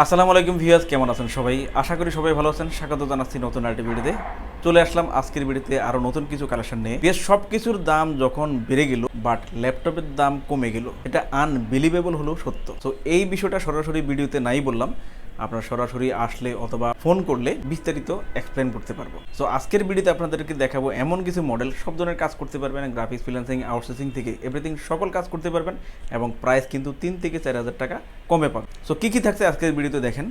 আসসালামু আলাইকুম ভিউয়ার্স, কেমন আছেন সবাই? আশা করি সবাই ভালো আছেন। স্বাগত জানাচ্ছি নতুন আরেকটি ভিডিওতে। চলে আসলাম আজকের ভিডিওতে আরও নতুন কিছু কালেকশন নিয়ে। বেশ সব কিছুর দাম যখন বেড়ে গেল বাট ল্যাপটপের দাম কমে গেল, এটা আনবিলিভেবল হলো সত্য। তো এই বিষয়টা সরাসরি ভিডিওতে নাই বললাম। আপনারা সরাসরি আসলে অথবা ফোন করলে বিস্তারিত এক্সপ্লেন করতে পারব। সো আজকের ভিডিওতে আপনাদেরকে দেখাবো এমন কিছু মডেল সব ধরনের কাজ করতে পারবেন গ্রাফিক্স ফ্রিল্যান্সিং আউটসোর্সিং থেকে এভরিথিং সকল কাজ করতে পারবেন এবং প্রাইস কিন্তু তিন থেকে চার হাজার টাকা কমে পাবেন। সো কী কী থাকছে আজকের ভিডিওতে দেখেন,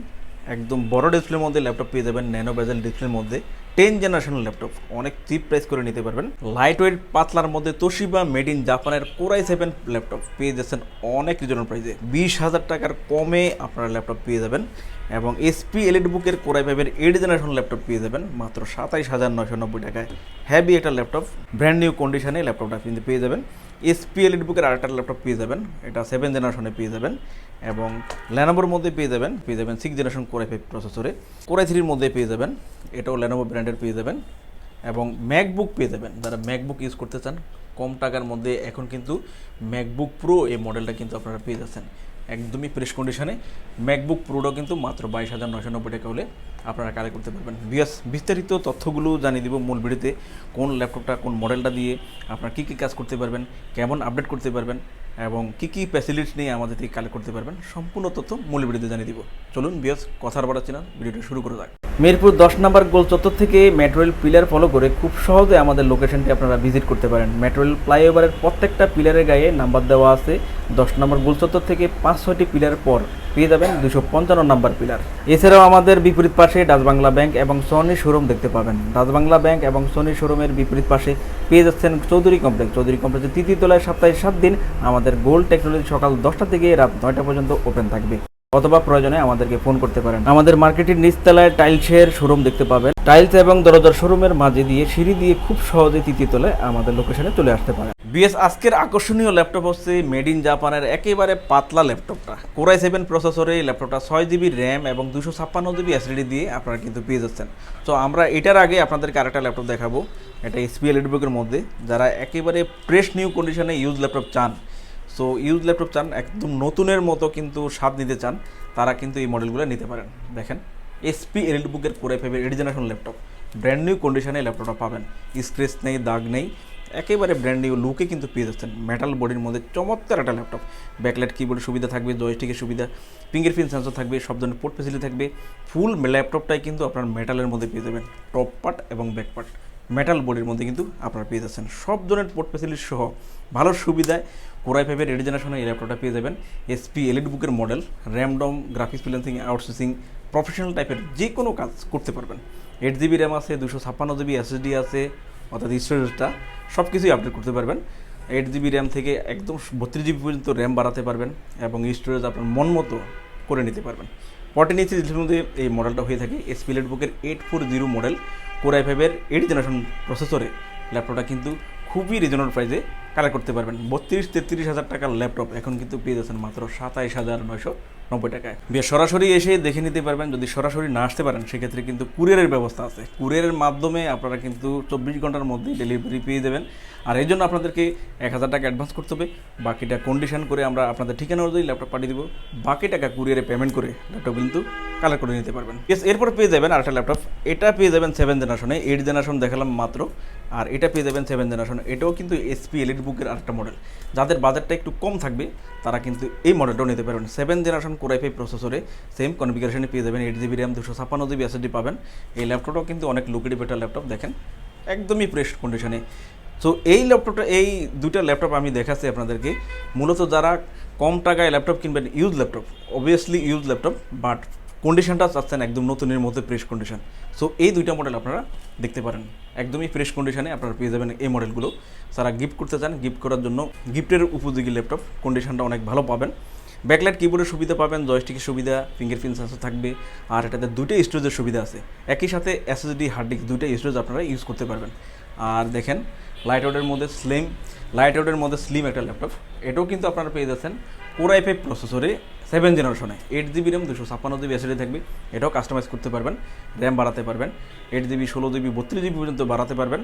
একদম বড় ডিসপ্লের মধ্যে ল্যাপটপ পেয়ে যাবেন ন্যানো বেজাল ডিসপ্লের মধ্যে। টেন জেনারেশন ল্যাপটপ, অনেক চিপ প্রাইস করে নিতে পারবেন। লাইট ওয়েট পাতলার মধ্যে তোশিবা মেড ইন জাপানের কোরাই সেভেন ল্যাপটপ পেয়ে যাচ্ছেন অনেক রিজনেবল প্রাইসে বিশ হাজার টাকার কমে আপনারা ল্যাপটপ পেয়ে যাবেন এবং এসপি এলিট বুকের কোরাই ফাইভের এইট জেনারেশন ল্যাপটপ পেয়ে যাবেন, মাত্র সাতাইশ হাজার নশো নব্বই টাকায়। হ্যাভি একটা ল্যাপটপ ব্র্যান্ড নিউ কন্ডিশনে ল্যাপটপটা কিন্তু পেয়ে যাবেন। এসপি এলিট বুকের আরেকটা ল্যাপটপ পেয়ে যাবেন। এটা সেভেন জেনারেশনে পেয়ে যাবেন এবং ল্যানোভোর মধ্যে পেয়ে যাবেন পেয়ে যাবেন six generation core i five প্রসেসরে কোরাই থ্রির মধ্যে পেয়ে যাবেন, এটাও ল্যানোভো ব্র্যান্ডের পেয়ে যাবেন এবং ম্যাকবুক পেয়ে যাবেন। যারা ম্যাকবুক ইউজ করতে চান, কম টাকার মধ্যে এখন কিন্তু ম্যাকবুক প্রো এই মডেলটা কিন্তু আপনারা পেয়ে যাচ্ছেন। একদমই ফ্রেশ কন্ডিশনে ম্যাকবুক প্রোটাও কিন্তু মাত্র বাইশ হাজার নশো নব্বই টাকা হলে আপনারা কালেক্ট করতে পারবেন। বিয়াস বিস্তারিত তথ্যগুলো জানিয়ে দিব মূল ভিডিওতে। কোন ল্যাপটপটা কোন মডেলটা দিয়ে আপনারা কী কী কাজ করতে পারবেন, কেমন আপডেট করতে পারবেন। এবং কী কী ফ্যাসিলিটি নিয়ে আমাদের থেকে কালেক্ট করতে পারবেন, সম্পূর্ণ তথ্য মূল ভিডিওতে জানিয়ে দিব। চলুন বিয়াস কথার বাড়াচ্ছি না ভিডিওটা শুরু করে যাক। মিরপুর দশ নম্বর গোল চত্বর থেকে মেট্রোয়েল পিলার ফলো করে খুব সহজে আমাদের লোকেশনটি আপনারা ভিজিট করতে পারেন। মেট্রোয়েল ফ্লাইওভারের প্রত্যেকটা পিলারের গায়ে নাম্বার দেওয়া আছে। দশ নম্বর গোল চত্বর থেকে পাঁচ ছয়টি পিলার পর পেয়ে যাবেন দুশো পঞ্চান্ন নাম্বার পিলার এছাড়াও আমাদের বিপরীত পাশে ডাচবাংলা ব্যাংক এবং সনি শোরুম দেখতে পাবেন। ডাচবাংলা ব্যাংক এবং সনি শোরুমের বিপরীত পাশে পেয়ে যাচ্ছেন চৌধুরী কমপ্লেক্স চৌধুরী কমপ্লেক্সের তৃতীয় তলায় সপ্তাহে সাত দিন আমাদের গোল্ড টেকনোলজি সকাল দশটা থেকে রাত নয়টা পর্যন্ত ওপেন থাকবে। অথবা প্রয়োজনে আমাদেরকে ফোন করতে পারেন। আমাদের মার্কেটের নিচতলায় টাইলসের শোরুম দেখতে পাবেন। টাইলস এবং দরজার শোরুমের মাঝে দিয়ে সিঁড়ি দিয়ে খুব সহজে তৃতীয় তলায় আমাদের লোকেশনে চলে আসতে পারেন বিএস আজকের আকর্ষণীয় ল্যাপটপ হচ্ছে মেড ইন জাপানের একেবারে পাতলা ল্যাপটপটা কোরাই সেভেন প্রসেসরে এই ল্যাপটপটা ছয় জিবি র্যাম এবং দুশো ছাপ্পান্ন জিবি এসএসডি দিয়ে আপনারা কিন্তু পেয়ে যাচ্ছেন। তো আমরা এটার আগে আপনাদেরকে আরেকটা ল্যাপটপ দেখাবো। এটা এসপিএল এডবুকের মধ্যে। যারা একেবারে ফ্রেশ নিউ কন্ডিশনে ইউজ ল্যাপটপ চান সো ইউজ ল্যাপটপ চান, একদম নতুনের মতো কিন্তু স্বাদ নিতে চান, তারা কিন্তু এই মডেলগুলো নিতে পারেন। দেখেন এসপি এল বুকের কোরাই ফাইভের eight generation laptop brand new কন্ডিশনে ল্যাপটপটা পাবেন। স্ক্রেচ নেই, দাগ নেই, একেবারে ব্র্যান্ড নিউ লুকে কিন্তু পেয়ে যাচ্ছেন। মেটাল বডির মধ্যে চমৎকার একটা ল্যাপটপ ব্যাকলাইট কিবোর্ডের সুবিধা থাকবে জয়স্টিকের সুবিধা ফিঙ্গার প্রিন্ট সেন্সর থাকবে, সব ধরনের পোর্ট ফেসিলিটি থাকবে। ফুল ল্যাপটপটাই কিন্তু আপনার মেটালের মধ্যে পেয়ে যাবেন। টপ পার্ট এবং ব্যাক পার্ট মেটাল বডির মধ্যে কিন্তু আপনারা পেয়ে যাচ্ছেন। সব ধরনের পোর্ট ফেসিলিটি সহ, ভালো সুবিধায় কোরাই ফাইভের এইট জেনারেশনে এই ল্যাপটপটা পেয়ে যাবেন। এসপি এলিট বুকের model random graphics freelancing outsourcing professional টাইপের যে কোনো কাজ করতে পারবেন। এইট জিবি র্যাম আছে দুশো ছাপ্পান্ন জিবি এসএসডি আছে, অর্থাৎ স্টোরেজটা সব কিছুই আপডেট করতে পারবেন। এইট জিবি র্যাম থেকে একদম বত্রিশ জিবি পর্যন্ত র্যাম বাড়াতে পারবেন এবং স্টোরেজ আপনার মন মতো করে নিতে পারবেন। ইঞ্চি ডিসপ্লের মধ্যে এই মডেলটা হয়ে থাকে। এসপি লেট বুকের eight four zero model core i ফাইভের এইট জেনারেশন প্রসেসরে ল্যাপটপটা কিন্তু খুবই রিজনেবল প্রাইসে কালেক্ট করতে পারবেন। বত্রিশ, তেত্রিশ হাজার টাকার ল্যাপটপ এখন কিন্তু পেয়ে যাচ্ছেন মাত্র সাতাইশ হাজার নয়শো নব্বই টাকায়। বেশ সরাসরি এসে দেখে নিতে পারবেন, যদি সরাসরি না আসতে পারেন, সেক্ষেত্রে কিন্তু কুরিয়ারের ব্যবস্থা আছে। কুরিয়ারের মাধ্যমে আপনারা কিন্তু চব্বিশ ঘণ্টার মধ্যেই ডেলিভারি পেয়ে দেবেন আর এই জন্য আপনাদেরকে এক হাজার টাকা অ্যাডভান্স করতে হবে। বাকিটা কন্ডিশন করে আমরা আপনাদের ঠিকানা অনুযায়ী ল্যাপটপ পাঠিয়ে দেবো। বাকি টাকা কুরিয়ারে পেমেন্ট করে ল্যাপটপ কিন্তু কালেক্ট করে নিতে পারবেন। এরপর পেয়ে যাবেন আরেকটা ল্যাপটপ এটা পেয়ে যাবেন সেভেন জেনারেশনে এইট জেনারেশন দেখালাম মাত্র। আর এটা পেয়ে যাবেন সেভেন জেনারেশন এটাও কিন্তু এসপি এলিট বুকের আরেকটা মডেল যাদের বাজারটা একটু কম থাকবে, তারা কিন্তু এই মডেলটাও নিতে পারবেন। Seven generation core i five প্রসেসরে সেম কনফিগারেশনে পেয়ে যাবেন এইট জিবি র্যাম দুশো ছাপ্পান্ন জিবি এসএসডি পাবেন। এই ল্যাপটপটাও কিন্তু অনেক লুকেটিভ একটা ল্যাপটপ দেখেন। একদমই ফ্রেশ কন্ডিশনে সো এই ল্যাপটপটা এই দুইটা ল্যাপটপ আমি দেখাচ্ছি আপনাদেরকে। মূলত যারা কম টাকায় ল্যাপটপ কিনবেন use laptop obviously use laptop but কন্ডিশনটা চাচ্ছেন একদম নতুনের মধ্যে ফ্রেশ কন্ডিশন সো এই দুইটা মডেল আপনারা দেখতে পারেন। একদমই ফ্রেশ কন্ডিশনে আপনারা পেয়ে যাবেন এই মডেলগুলো যারা গিফট করতে চান গিফট করার জন্য গিফটের উপযোগী ল্যাপটপ কন্ডিশনটা অনেক ভালো পাবেন। ব্যাকলাইট কিবোর্ডের সুবিধা পাবেন জয়স্টিকের সুবিধা ফিঙ্গারপ্রিন্ট সেন্সর থাকবে, আর এটাতে দুইটা স্টোরেজের সুবিধা আছে। একই সাথে এসএসডি হার্ড ডিস্ক দুইটা স্টোরেজ আপনারা ইউজ করতে পারবেন। আর দেখেন লাইট আউটের মধ্যে স্লিম লাইট আউটের মধ্যে স্লিম একটা ল্যাপটপ এটাও কিন্তু আপনারা পেয়ে যাচ্ছেন কোরাই ফাইভ প্রসেসরে সেভেন জেনারেশনে। এইট জিবি র্যাম দুশো ছাপ্পান্ন জিবি এসএসডি থাকবে। এটাও কাস্টমাইজ করতে পারবেন র্যাম বাড়াতে পারবেন। এইট জিবি ষোলো জিবি বত্রিশ জিবি পর্যন্ত বাড়াতে পারবেন।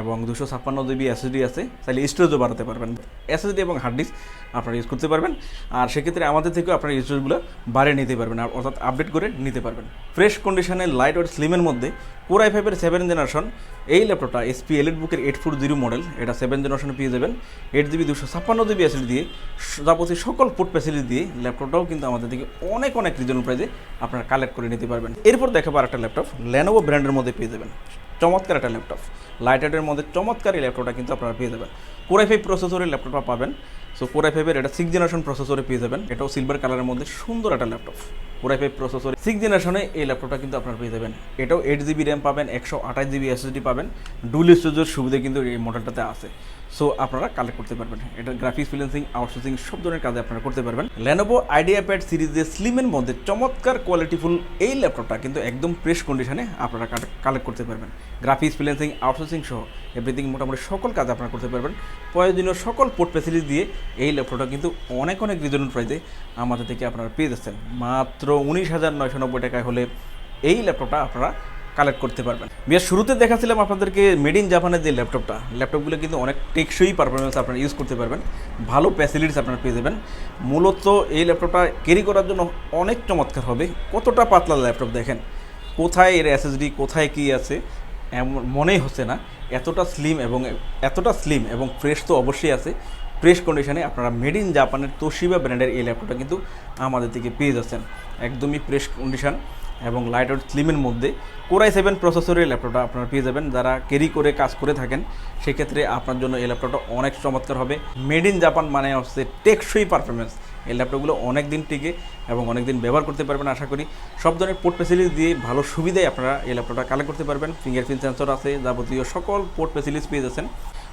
এবং দুশো ছাপ্পান্ন জিবি এসএসডি আছে তাহলে স্টোরেজও বাড়াতে পারবেন। এসএসডি এবং হার্ড ডিস্ক আপনারা ইউজ করতে পারবেন, আর সেক্ষেত্রে আমাদের থেকেও আপনারা স্টোরেজগুলো বাড়িয়ে নিতে পারবেন অর্থাৎ আপডেট করে নিতে পারবেন। ফ্রেশ কন্ডিশনে লাইট ওয়েট স্লিমের মধ্যে কোরাই ফাইভের সেভেন জেনারেশন এই ল্যাপটপটা এসপি এলিট বুকের এইট ফোর জিরো মডেল এটা সেভেন জেনারেশন পেয়ে যাবেন। এইট জিবি দুশো ছাপ্পান্ন জিবি এসএসডি দিয়ে, যাবতীয় সকল পোর্ট ফ্যাসিলিটি দিয়ে ল্যাপটপটাও কিন্তু আমাদের থেকে অনেক অনেক রিজনেবল প্রাইজে আপনারা কালেক্ট করে নিতে পারবেন। এরপর দেখাবো আর একটা ল্যাপটপ ল্যানোভো ব্র্যান্ডের মধ্যে পেয়ে যাবেন। চমৎকার একটা ল্যাপটপ। লাইট লাইটেডের মধ্যে চমৎকার এই ল্যাপটপটা কিন্তু আপনারা পেয়ে যাবেন। কোরাই ফাইভ প্রসেসরের ল্যাপটপটা পাবেন। সো কোরাই ফাইভের এটা সিক্স জেনারেশন প্রসেসরে পেয়ে যাবেন। এটাও সিলভার কালারের মধ্যে সুন্দর একটা ল্যাপটপ। কোরাই ফাইভ প্রসেসরে সিক্স জেনারেশনে এই ল্যাপটপটা কিন্তু আপনারা পেয়ে যাবেন। এটাও এইট জিবি র্যাম পাবেন, একশো আঠাশ জিবি এসএসডি পাবেন। ডুল স্টোরেজের সুবিধা কিন্তু এই মডেলটাতে আছে। সো আপনারা কালেক্ট করতে পারবেন। এটা গ্রাফিক্স ফিলেন্সিং আউটসোর্সিং সব ধরনের কাজে আপনারা করতে পারবেন। ল্যানোভো আইডিয়া প্যাড সিরিজের স্লিমের মধ্যে চমৎকার কোয়ালিটিফুল এই ল্যাপটপটা কিন্তু একদম ফ্রেশ কন্ডিশনে আপনারা কালেক্ট করতে পারবেন। গ্রাফিক্স ফিলেন্সিং আউটসোর্সিং সহ এভরিথিং মোটামুটি সকল কাজ আপনারা করতে পারবেন। প্রয়োজনীয় সকল পোর্ট ফ্যাসিলিটি দিয়ে এই ল্যাপটপটা কিন্তু অনেক অনেক রিজনেবল প্রাইসে আমাদের থেকে আপনারা পেয়ে যাচ্ছেন। মাত্র উনিশ হাজার নয়শো নব্বই টাকায় হলে এই ল্যাপটপটা আপনারা কালেক্ট করতে পারবেন। বিয়ার শুরুতে দেখাছিলাম আপনাদেরকে মেড ইন জাপানের যে ল্যাপটপটা, ল্যাপটপগুলো কিন্তু অনেক টেকসই পারফরমেন্স আপনারা ইউজ করতে পারবেন। ভালো ফ্যাসিলিটিস আপনারা পেয়ে যাবেন। মূলত এই ল্যাপটপটা ক্যারি করার জন্য অনেক চমৎকার হবে। কতটা পাতলা ল্যাপটপ দেখেন, কোথায় এর এসএসডি কোথায় কী আছে, এমন মনেই হচ্ছে না। এতটা স্লিম এবং এতটা স্লিম এবং ফ্রেশ তো অবশ্যই আছে। ফ্রেশ কন্ডিশনে আপনারা মেড ইন জাপানের তোশিবা ব্র্যান্ডের এই ল্যাপটপটা কিন্তু আমাদের থেকে পেয়ে যাচ্ছেন। একদমই ফ্রেশ কন্ডিশন এবং লাইট আউট স্লিমের মধ্যে। কোরাই সেভেন প্রসেসরের ল্যাপটপটা আপনারা পেয়ে যাবেন। যারা ক্যারি করে কাজ করে থাকেন, সেক্ষেত্রে আপনার জন্য এই ল্যাপটপটা অনেক চমৎকার হবে। মেড ইন জাপান মানে হচ্ছে টেকসই পারফরমেন্স এই ল্যাপটপগুলো অনেক দিন টিকে এবং অনেক দিন ব্যবহার করতে পারবেন আশা করি। সব ধরনের পোর্ট ফেসিলিটি দিয়ে ভালো সুবিধায় আপনারা এই ল্যাপটপটা কালেক্ট করতে পারবেন। ফিঙ্গারপ্রিন্ট সেন্সর আছে, যাবতীয় সকল পোর্ট ফেসিলিটিস পেয়ে যাচ্ছেন।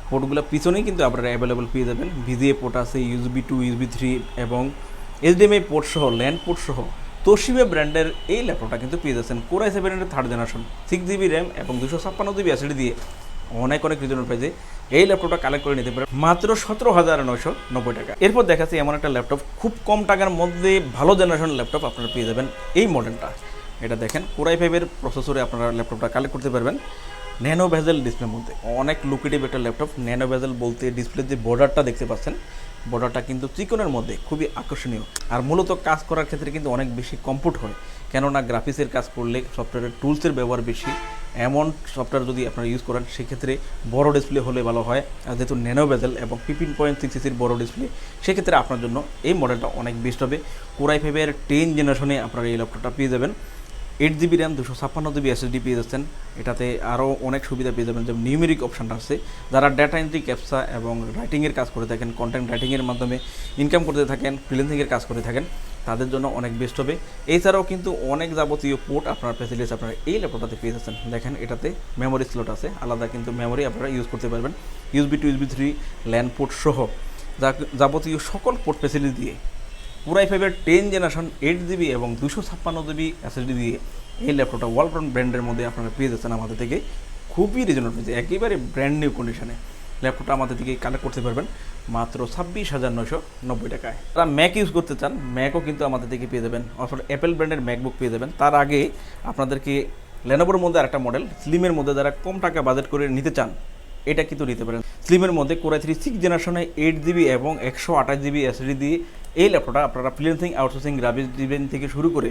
পোর্টগুলো পিছনেই কিন্তু আপনারা অ্যাভেলেবল পেয়ে যাবেন। ভিজিএ পোর্ট আছে ইউজবি টু ইউজবি থ্রি এবং এইচডিএমআই পোর্ট সহ ল্যান্ড পোর্ট সহ। তোশিবে ব্র্যান্ডের এই ল্যাপটপটা কিন্তু পেয়ে যাচ্ছেন। কোরাই সেভেনের third generation six GB RAM এবং দুশো ছাপ্পান্ন জিবি অ্যাসিডি দিয়ে অনেক অনেক রিজনেবল প্রাইসে এই ল্যাপটপটা কালেক্ট করে নিতে পারে মাত্র সতেরো হাজার নয়শো নব্বই টাকা। এরপর দেখাচ্ছি এমন একটা ল্যাপটপ, খুব কম টাকার মধ্যে ভালো জেনারেশন ল্যাপটপ আপনারা পেয়ে যাবেন এই মডেলটা এটা দেখেন কোরাই ফাইভের প্রসেসরে আপনারা ল্যাপটপটা কালেক্ট করতে পারবেন। ন্যানো ভেজেল ডিসপ্লের মধ্যে। অনেক লুকেটিভ একটা ল্যাপটপ ন্যানো ভেজেল বলতে ডিসপ্লের যে বর্ডারটা দেখতে পাচ্ছেন বর্ডারটা কিন্তু চিকনের মধ্যে খুবই আকর্ষণীয়। আর মূলত কাজ করার ক্ষেত্রে কিন্তু অনেক বেশি কমফোর্ট হয়। কেননা গ্রাফিক্সের কাজ করলে সফটওয়্যারের টুলসের ব্যবহার বেশি। এমন সফটওয়্যার যদি আপনারা ইউজ করেন, সেক্ষেত্রে বড় ডিসপ্লে হলে ভালো হয়। আর যেহেতু ন্যানো বেজেল এবং ফিফটিন পয়েন্ট সিক্স সিসির বড় ডিসপ্লে সেক্ষেত্রে আপনার জন্য এই মডেলটা অনেক বেস্ট হবে। কোরাই ফাইভের টেন জেনারেশনে আপনারা এই ল্যাপটপটা পেয়ে যাবেন। এইট জিবি র্যাম দুশো ছাপ্পান্ন জিবি এসএসডি পেয়ে যাচ্ছেন। এটাতে আরও অনেক সুবিধা পেয়ে যাবেন। যেমন নিউমেরিক অপশানটা আছে। যারা ডেটা এন্ট্রি ক্যাপসা এবং রাইটিংয়ের কাজ করে থাকেন কন্টেন্ট রাইটিংয়ের মাধ্যমে ইনকাম করতে থাকেন ফ্রিলেন্সিংয়ের কাজ করে থাকেন, তাদের জন্য অনেক বেস্ট হবে। এছাড়াও কিন্তু অনেক যাবতীয় পোর্ট আপনার ফ্যাসিলিটিস আপনারা এই ল্যাপটপটাতে পেয়ে যাচ্ছেন। দেখেন, এটাতে মেমোরি স্লট আছে। আলাদা কিন্তু মেমোরি আপনারা ইউজ করতে পারবেন। USB two USB three land port সহ। যাবতীয় সকল পোর্ট ফ্যাসিলিটি দিয়ে পুরাই ফাইভের টেন জেনারেশন এইট জিবি এবং দুশো ছাপ্পান্ন জিবি এসএসডি দিয়ে এই ল্যাপটপটা ওয়ালটন ব্র্যান্ডের মধ্যে আপনারা পেয়ে যাচ্ছেন আমাদের থেকে। খুবই রিজনেবল প্রাইসে একেবারে ব্র্যান্ড নিউ কন্ডিশনে ল্যাপটপটা আমাদের থেকে কালেক্ট করতে পারবেন মাত্র ছাব্বিশ হাজার নয়শো নব্বই টাকায়। তারা ম্যাক ইউজ করতে চান ম্যাকও কিন্তু আমাদের থেকে পেয়ে যাবেন। অর্থাৎ অ্যাপেল ব্র্যান্ডের ম্যাকবুক পেয়ে যাবেন। তার আগে আপনাদেরকে লেনোভোর মধ্যে আরেকটা মডেল স্লিমের মধ্যে যারা কম টাকা বাজেট করে নিতে চান, এটা কিন্তু নিতে পারেন। স্লিমের মধ্যে কোরাই থ্রি সিক্স জেনারেশনে এইট জিবি এবং একশো আঠাশ জিবি এসডি দিয়ে এই ল্যাপটপটা আপনারা ফ্রিলেন্সিং আউটসোর্সিং গ্রাফিক্স ডিজাইন থেকে শুরু করে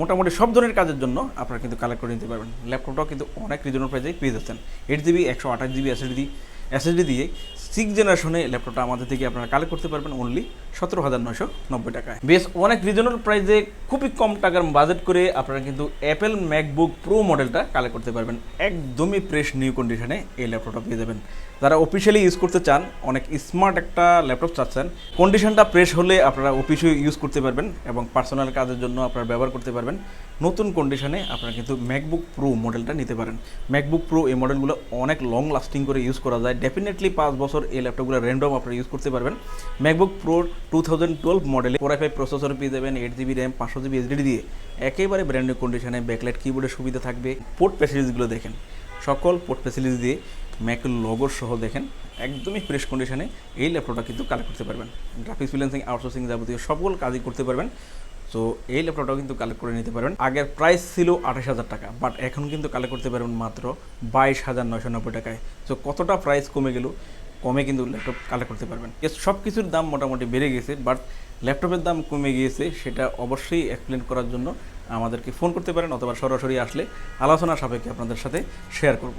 মোটামুটি সব ধরনের কাজের জন্য আপনারা কিন্তু কালেক্ট করে নিতে পারবেন। ল্যাপটপটাও কিন্তু অনেক রিজনেবল প্রাইসে পেয়ে যাচ্ছেন। এইট জিবি একশো আঠাশ জিবি এসএসডি এসএসডি দিয়ে সিক্স জেনারেশনে ল্যাপটপটা আমাদের থেকে আপনারা কালেক্ট করতে পারবেন অনলি সতেরো হাজার নয়শো নব্বই টাকায়। বেশ অনেক রিজনেবল প্রাইসে খুবই কম টাকার বাজেট করে আপনারা কিন্তু অ্যাপেল ম্যাকবুক প্রো মডেলটা কালেক্ট করতে পারবেন। একদমই ফ্রেশ নিউ কন্ডিশনে এই ল্যাপটপটা পেয়ে যাবেন। যারা অফিসিয়ালি ইউজ করতে চান, অনেক স্মার্ট একটা ল্যাপটপ চাচ্ছেন কন্ডিশনটা ফ্রেশ হলে আপনারা অফিসে ইউজ করতে পারবেন এবং পার্সোনাল কাজের জন্য আপনারা ব্যবহার করতে পারবেন। নতুন কন্ডিশনে আপনারা কিন্তু ম্যাকবুক প্রো মডেলটা নিতে পারেন। ম্যাকবুক প্রো এই মডেলগুলো অনেক লং লাস্টিং করে ইউজ করা যায়। ডেফিনেটলি পাঁচ বছর এই ল্যাপটপগুলো র্যান্ডম আপনারা ইউজ করতে পারবেন। MacBook pro two thousand twelve মডেলে ফোর ফাইভ প্রসেসর পেয়ে যাবেন এইট জিবি র্যাম পাঁচশো জিবি এইচডি দিয়ে। একেবারে ব্র্যান্ড নিউ কন্ডিশনে ব্যাকলাইট কিবোর্ডের সুবিধা থাকবে। পোর্ট ফ্যাসিলিটিসগুলো দেখেন। সকল পোর্ট ফ্যাসিলিটি দিয়ে ম্যাকের লগোর সহ দেখেন, একদমই ফ্রেশ কন্ডিশনে এই ল্যাপটপটা কিন্তু কালেক্ট করতে পারবেন। গ্রাফিক্স ফ্রিল্যান্সিং আউটসোর্সিং যাবতীয় সকল কাজই করতে পারবেন। তো এই ল্যাপটপটাও কিন্তু কালেক্ট করে নিতে পারবেন। আগের প্রাইস ছিল আঠাশ হাজার টাকা বাট এখন কিন্তু কালেক্ট করতে পারবেন মাত্র বাইশ হাজার নয়শো নব্বই টাকায়। তো কতটা প্রাইস কমে গেল? কমে কিন্তু ল্যাপটপ কালেক্ট করতে পারবেন। সব কিছুর দাম মোটামুটি বেড়ে গেছে বাট ল্যাপটপের দাম কমে গিয়েছে, সেটা অবশ্যই এক্সপ্লেন করার জন্য আমাদেরকে ফোন করতে পারেন অথবা সরাসরি আসলে আলোচনা সাপেক্ষে আপনাদের সাথে শেয়ার করব।